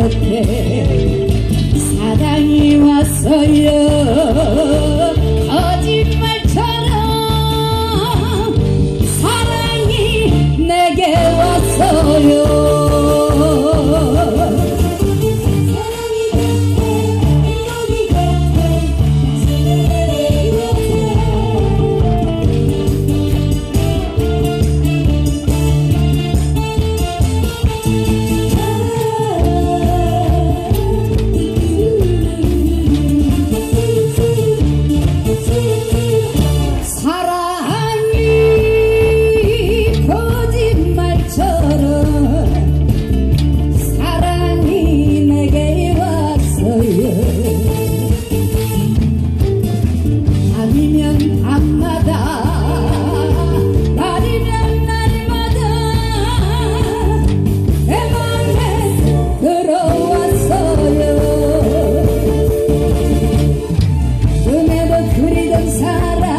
곁에 사랑이 왔어요 aburrido y zarra.